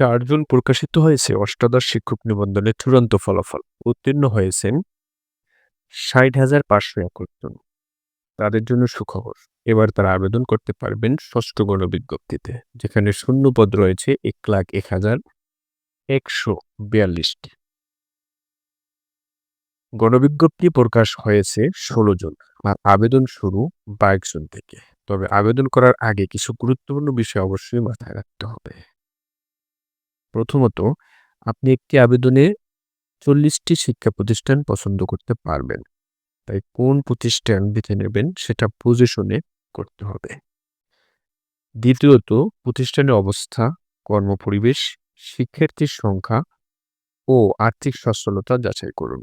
চারজন প্রকাশিত হয়েছে অষ্টাদশ শিক্ষক নিবন্ধনের চূড়ান্ত ফলাফল। উত্তীর্ণ হয়েছেন ষাট হাজার পাঁচশো একুশ জন। তাদের জন্য সুখবর। এবার তারা আবেদন করতে পারবেন ষষ্ঠ গণবিজ্ঞপ্তিতে, যেখানে শূন্য পদ রয়েছে এক লাখ এক হাজার একশো বিয়াল্লিশটি গণবিজ্ঞপ্তি প্রকাশ হয়েছে ষোলো জন, আর আবেদন শুরু বাইশ জুন থেকে। তবে আবেদন করার আগে কিছু গুরুত্বপূর্ণ বিষয় অবশ্যই মাথায় রাখতে হবে। প্রথমত, আপনি একটি আবেদনে চল্লিশটি শিক্ষা প্রতিষ্ঠান পছন্দ করতে পারবেন। তাই কোন প্রতিষ্ঠান বেছে নেবেন সেটা পজিশনে করতে হবে। দ্বিতীয়ত, প্রতিষ্ঠানের অবস্থা, কর্মপরিবেশ, শিক্ষার্থীর সংখ্যা ও আর্থিক সচ্ছলতা যাচাই করুন।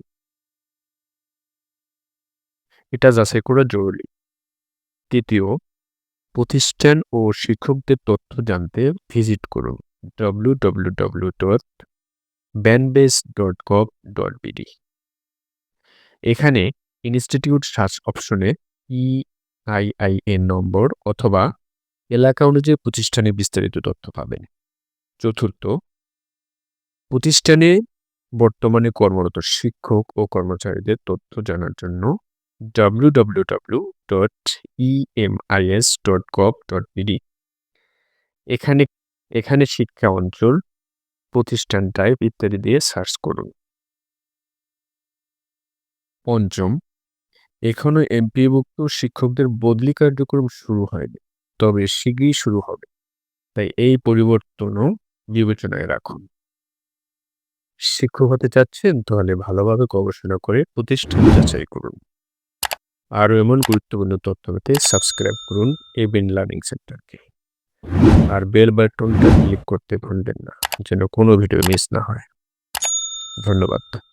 এটা যাচাই করা জরুরি। তৃতীয়, প্রতিষ্ঠান ও শিক্ষকদের তথ্য জানতে ভিজিট করুন। ডট এখানে ইনস্টিটিউট সার্চ অপশনে ই আইআইএন নম্বর অথবা এলাকা অনুযায়ী প্রতিষ্ঠানে বিস্তারিত তথ্য পাবেন। চতুর্থ, প্রতিষ্ঠানে বর্তমানে কর্মরত শিক্ষক ও কর্মচারীদের তথ্য জানার জন্য বিডি এখানে এখানে শিক্ষা অঞ্চল, প্রতিষ্ঠান টাইপ ইত্যাদি দিয়ে সার্চ করুন। পঞ্চম, এখনও এমপিভুক্ত শিক্ষকদের বদলি কার্যক্রম শুরু হয়নি, তবে শীঘ্রই শুরু হবে। তাই এই পরিবর্তনও বিবেচনায় রাখুন। শিক্ষক হতে চাচ্ছেন তাহলে ভালোভাবে গবেষণা করে প্রতিষ্ঠান যাচাই করুন। আরও এমন গুরুত্বপূর্ণ তথ্য পেতে সাবস্ক্রাইব করুন এবিন লার্নিং সেন্টারকে। আর বেল বাটনটা ক্লিক করতে ভুলবেন না যেন কোনো ভিডিও মিস না হয়। ধন্যবাদ।